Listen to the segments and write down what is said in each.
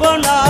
সর্বনা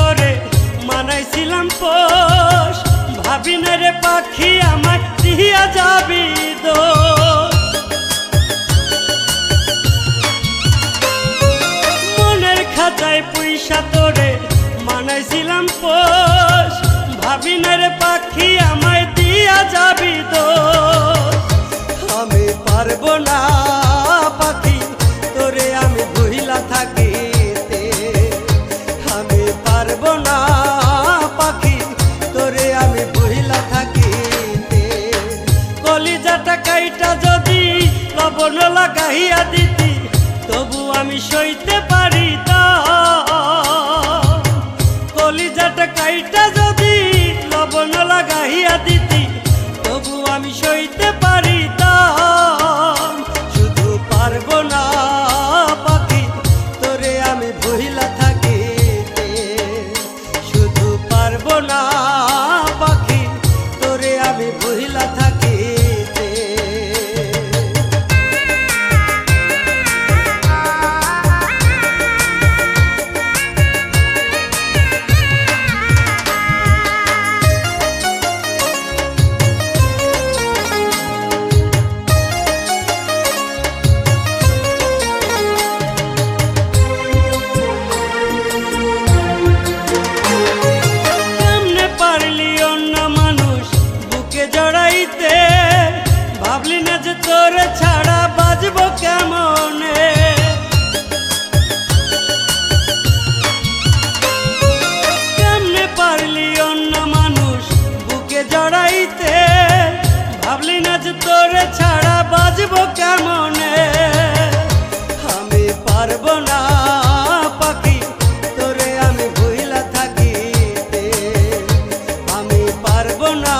উপোস ভাবি রে পাখি আমার দিয়া যাবি দোষ মনের খাতায় পয়সা তোরে মানাইছিলাম পোষ ভাবি না রে পাখি, আমায় দিয়া যাবি দোষ আমি পারব না ভিতরে আমি বহিলা থাকিতে। কলিজাটা কাইটা যদি লবণ লাগাইয়া দিতি তবু আমি সইতে পারিতাম বাড়িতে। ভাবলি না যে তোরে ছাড়া বাজব কেমনে? আমি পারব না, পাখি, তোরে আমি ভুইলা থাকিতে। আমি পারব না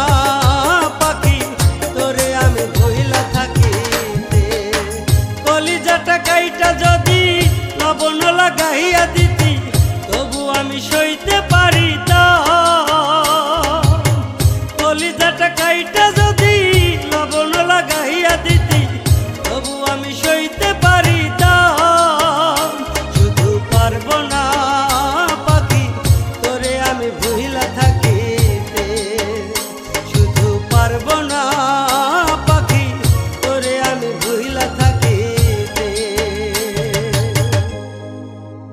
কাইটা যদি লবণ লাগাইয়া দিতি, তবু আমি সইতে পারি